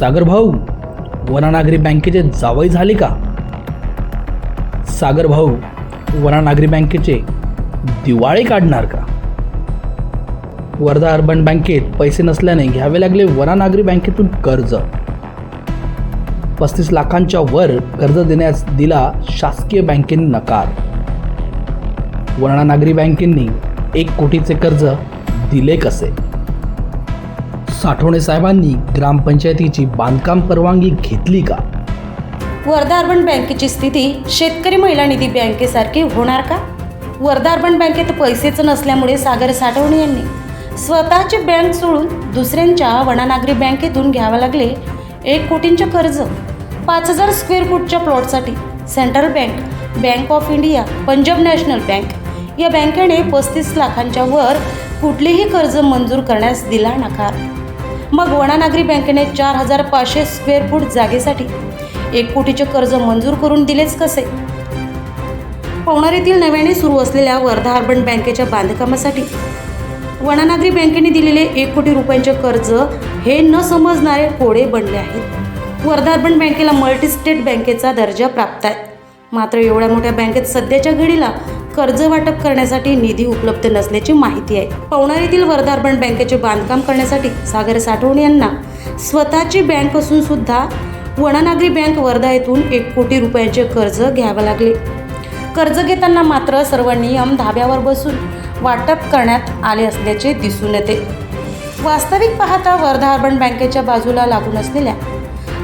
सागर भाऊ वनानागरी बँकेचे जावई झाले का? सागर भाऊ वनानागरी बँकेचे दिवाळे काढणार का? वर्धा अर्बन बँकेत पैसे नसल्याने घ्यावे लागले वनानागरी बँकेतून कर्ज. पस्तीस लाखांच्या वर कर्ज देण्यास दिला शासकीय बँकेने नकार. वनानागरी बँकेंनी एक कोटीचे कर्ज दिले कसे? साठवणे साहेबांनी ग्रामपंचायतीची बांधकाम परवानगी घेतली का? वर्धा अर्बन बँकेची स्थिती शेतकरी महिला निधी बँकेसारखी होणार का? वर्धा अर्बन बँकेत पैसेच नसल्यामुळे सागर साठवणे यांनी स्वतःची बँक सोडून दुसऱ्यांच्या वनानागरी बँकेतून घ्यावं लागले. एक कोटींचे कर्ज पाच हजार स्क्वेअर फूटच्या प्लॉटसाठी Central Bank Bank of India Punjab National Bank या बँकेने पस्तीस लाखांच्या वर कुठलेही कर्ज मंजूर करण्यास दिला नकार. मग वनानागरी बँकेने चार हजार पाचशे स्क्वेअर फूट जागेसाठी एक कोटीचे कर्ज मंजूर करून दिलेच कसे? पवनार येथील नव्याने सुरू असलेल्या वर्धा अर्बन बँकेच्या बांधकामासाठी वनानागरी बँकेने दिलेले एक कोटी रुपयांचे कर्ज हे न समजणारे कोडे बनले आहेत. वर्धा अर्बन बँकेला मल्टी स्टेट बँकेचा दर्जा प्राप्त आहे. मात्र एवढ्या मोठ्या बँकेत सध्याच्या घडीला कर्ज वाटप करण्यासाठी निधी उपलब्ध नसल्याची माहिती आहे. पवनारीतील येथील बँकेचे बांधकाम करण्यासाठी सागर साठवणे यांना स्वतःची बँक असून सुद्धा वनानागरी बँक वर्धा येथून एक कोटी रुपयांचे कर्ज घ्यावे लागले. कर्ज घेताना मात्र सर्व नियम धाब्यावर बसून वाटप करण्यात आले असल्याचे दिसून येते. वास्तविक पाहता वर्धा अर्बन बँकेच्या बाजूला लागून असलेल्या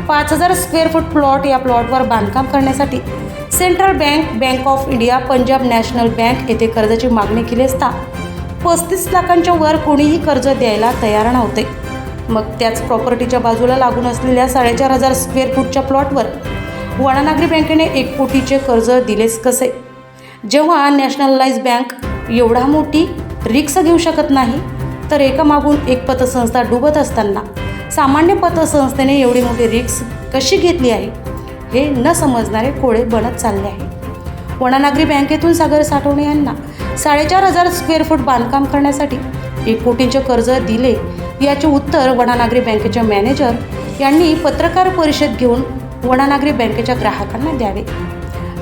पाच हजार स्क्वेअर फूट प्लॉट या प्लॉटवर बांधकाम करण्यासाठी Central Bank Bank of India Punjab National Bank येथे कर्जाची मागणी केली असता पस्तीस लाखांच्या वर कोणीही कर्ज द्यायला तयार नव्हते. मग त्याच प्रॉपर्टीच्या बाजूला लागून असलेल्या साडेचार हजार स्क्वेअर फूटच्या प्लॉटवर वणानागरी बँकेने एक कोटीचे कर्ज दिलेच कसे? जेव्हा नॅशनलाइज बँक एवढा मोठी रिक्स घेऊ शकत नाही तर एकामागून एक पतसंस्था डुबत असताना सामान्य पतसंस्थेने एवढी मोठी रिक्स कशी घेतली आहे? हे न समजणारे कोळे बनत चालले आहे वनानागरी बँकेतून सागर साठवणे यांना साडेचार हजार स्क्वेअर फूट बांधकाम करण्यासाठी एक कोटींचे कर्ज दिले याचे उत्तर वनानागरी बँकेचे मॅनेजर यांनी पत्रकार परिषद घेऊन वनानागरी बँकेच्या ग्राहकांना द्यावे.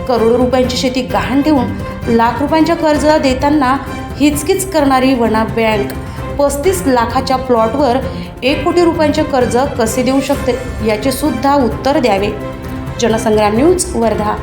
करोडो रुपयांची शेती गहाण ठेवून लाख रुपयांचे कर्ज देताना हिचकिच करणारी वना बँक पस्तीस लाखाच्या प्लॉटवर एक कोटी रुपयांचे कर्ज कसे देऊ शकते याचे सुद्धा उत्तर द्यावे. जनसंग्राम न्यूज वर्धा.